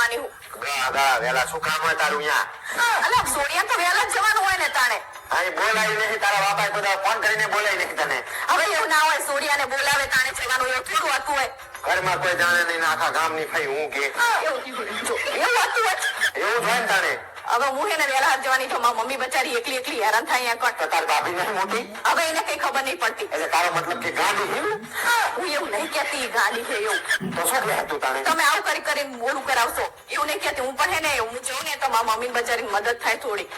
જવાની હું. વેલા શું કામ હોય તારું અહીંયા અલા તો વેલા જ જવાનું હોય ને તાણે. બોલાવી નહીં તારા બાપા બધા ફોન કરીને બોલાવી નથી તને. હવે એવું ના હોય સોડિયાને બોલાવે તાણે જવાનું એવું થોડું હતું હોય ઘરમાં કોઈ જાણે નહીં આખા ગામની ફાઈ હું કે. એવું હતું હોય એવું ને તારે હવે હું એને વેલા હાથ જવાની છું મારી મમ્મી બચારી એકલી એકલી હેરાન થાય અહીંયા કટ તાર ભાભી નથી મોટી? હવે એને કઈ ખબર નહીં પડતી. એટલે તારો મતલબ કે ગાંડી છે હું એવું નહીં કહેતી ગાડી છે એવું. તો શું કહે તું તારે તમે આવું કરી કરીને મોડું કરાવશો. એવું નહીં કહેતી હું પણ હે ને હું જોઉં ને તો મારી મમ્મી બચારી મદદ થાય થોડી.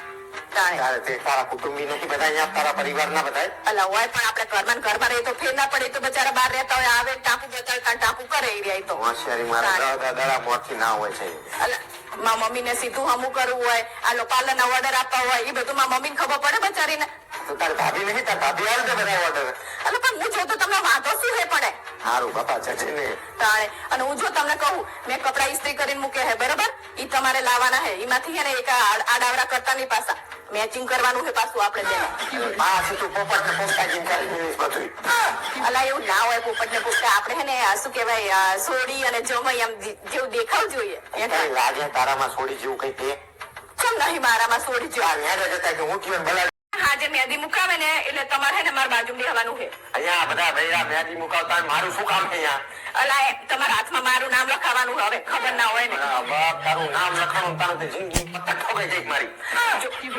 તારે તે તારા કુટુંબી નથી બધા અહીંયા તારા પરિવાર બધા અલા હોય પણ આપણે ઘરમાં ઘરમાં રહે તો ફેર ના પડે તો બચારા બહાર રહેતા હોય આવે ટાપુ બતાડતા ટાપુ કરે એ તો. હોશિયારી મારા ના હોય છે. અલા મારા મમ્મી ને સીધું હમું કરવું હોય આ લોકો પાર્લર ના ઓર્ડર આપવા હોય એ બધું માં મમ્મી ખબર પડે બચારીને. તો તારી ભાભી નહીં તાર ભાભી આવે છે બધા ઓર્ડર એટલે પણ હું જો તો તમને વાંધો શું હે પડે સારું બાપા જજે ને. તાણે અને હું જો તમને કહું મેં કપડા ઇસ્ત્રી કરીને મૂકે હે બરાબર? ઈ તમારે લાવવાના હે. એમાંથી હે ને એક આડાવડા કરતા નહીં પાછા મેચિંગ કરવાનું હે પાછું આપણે તેને પાછી તું પોપટ ને પોપટા જેમ કરી બધું અલા એવું ના હોય પોપટ ને પોપટા આપણે હે ને શું કહેવાય સોડી અને જમઈ આમ જેવું દેખાવ જોઈએ. લાગે તારામાં સોડી જેવું કઈ તે કેમ નહીં મારામાં સોડી જેવું જતા કે હું થયું ભલા હાજે મહેંદી મુકાવે ને એટલે તમારે હે ને મારા બાજુ બેહવાનું છે અહીંયા બધા ભૈયા મહેંદી મુકાવતા હોય, મારું શું કામ છે અહીંયા? અલા તમારા હાથમાં મારું નામ લખાવાનું હવે ખબર ના હોય ને. બાપ તારું નામ લખાણું તારું તે જિંદગી પતક ઠોકાઈ જાય મારી.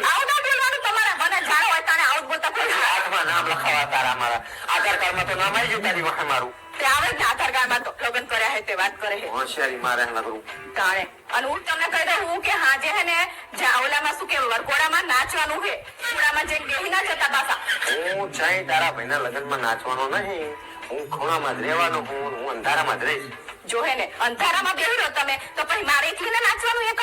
આવું ના બોલવાનું તમારા મને જાણ હોય તારે આવું બોલતા હાથમાં નામ લખાવા તારા મારા. આધાર કાર્ડમાં તો નામ આવી ગયું તારી વખત મારું. તે આવે ને આધાર કાર્ડમાં તો લગ્ન કર્યા હે તે વાત કરે હે. હોશિયારી મારે નગરું તાણે. અને હું તમને કહી દઉં હું કે હાજે હે ને શું કે નાચવાનું હે. ઓલામાં જઈને બેહી ના જતા પાછા. હું ચાહે તારા ભાઈના લગ્નમાં નાચવાનો નહીં. હું ખૂણામાં જ રહેવાનો હું હું અંધારામાં જ રહીશ. જો હે ને અંધારામાં બેહી રહો તમે તો પછી મારે એકલીને નાચવાનું એક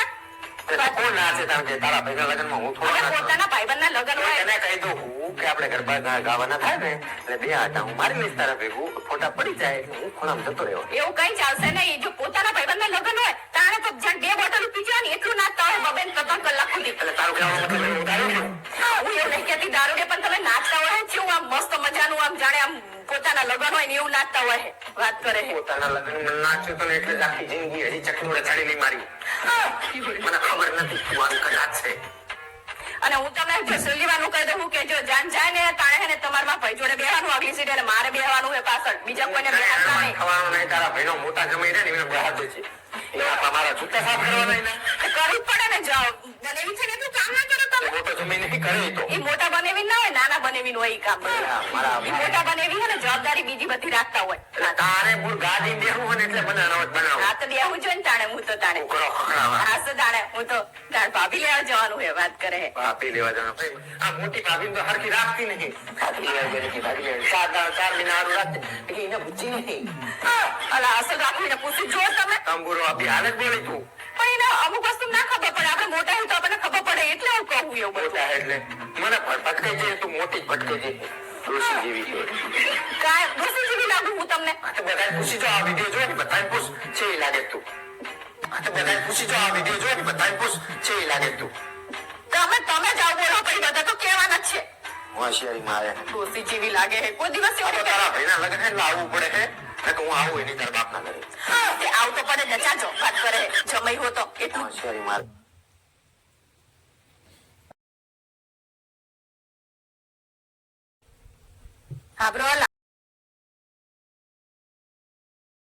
કોણ નાચે તારા ભાઈના લગ્નમાં હું થોડો પોતાના ભાઈબંધના લગ્ન હોય. એને કહી દઉં હું કે આપણે ગરબા ગાવાના થાય ને એટલે બે આટા હું મારી લઈશ તારા ભેગું ફોટા પડી જાય એટલે હું ખૂણામાં જતો રહ્યો. એવું કઈ ચાલશે નહીં. જો પોતાના ભાઈબંધના લગ્ન હોય તારે તો જ્યાં બે બોટલ પીવાની એટલું નાચતા હોય બબેન ત્રણ કલાક સુધી. એટલે તારું કહેવાનો મતલબ એવું દારૂ ને? હા, હું એવું નહીં કહેતી દારૂડે પણ તમે નાચતા હોય છે આમ મસ્ત મજાનું આમ જાણે આમ પોતાના લગ્ન હોય ને એવું નાચતા હોય વાત કરે પોતાના લગન નાચ્યો તો એટલે આખી જિંદગી હજી ચકડોળે ચડેલી મારી. મને ખબર નથી આમ કદાચ છે. અને હું તમને સલીવાનું કહી દઉં કે જો જાન જાય ને તાણે ને તમારા ભાઈ જોડે બેહવાનું આગલી સીટ અને મારે બેહવાનું હે પાછળ. બીજા કોઈને બેહવાનું નહીં. ખવાનું નહીં તારા ભાઈનો મોટા જમી રહે ને એને બહાર દે છે. મારા જૂતા સાફ કરવાના કરવું પડે ને જાઓ. એવી છે ને તું કામ ના કરો તમે. મોટો જમી નહીં કરે તો એ મોટા બનેવી ના હોય નાના બનેવી હોય ઈ કામ હા, મોટા બનેવી હોય ને જવાબદારી બીજી બધી રાખતા હોય. તારે મૂળ ગાડી દેવું હોય એટલે મને અનાવત બનાવો. હા તો દેવું જોઈએ ને તાણે હું તો તાણે. હા તો તાણે? હું તો તાણ ભાભી લેવા જવાનું હે વાત કરે હે. ભાભી લેવા જવાનું. આ મોટી ભાભી તો હરખી રાખતી નહીં ભાભી લેવા ભાભી લેવા ગઈ. ચાર મહિના રાખતી એને બુદ્ધિ નહીં અલા અસલ રાખીને પૂછી જો તમે. તંબુરો આપી હાલત બોલી તું આપણે મોટા તો આપણને ખબર પડે એટલે હું કહું એવું બધું. મોટા એટલે મને ભટકે ભટકાઈ તું મોટી જેવી છે. કાંઈ ડોસી જેવી લાગુ હું તમને? આ તો બધાને પૂછી જો આ વીડિયો જોઈ ને બધાને પૂછ છે એ લાગે તું. આ પૂછી જો આ વીડિયો જોઈ ને બધાને પૂછ છે એ લાગે તું. તમે તમે જાઓ બોલો પછી બધા તો કહેવાના જ છે. હોશિયારી મારે. ડોસી જેવી લાગે છે કોઈ દિવસ આ એવું તો તારા ભાઈના લગ્ન એટલે પડે છે કે હું આવું એની તારા બાપના ઘરે. આવું તો પડે ને ચાચો વાત કરે જમાઈ હો તો એટલું હોશિયારી મારે. అబ్రోల్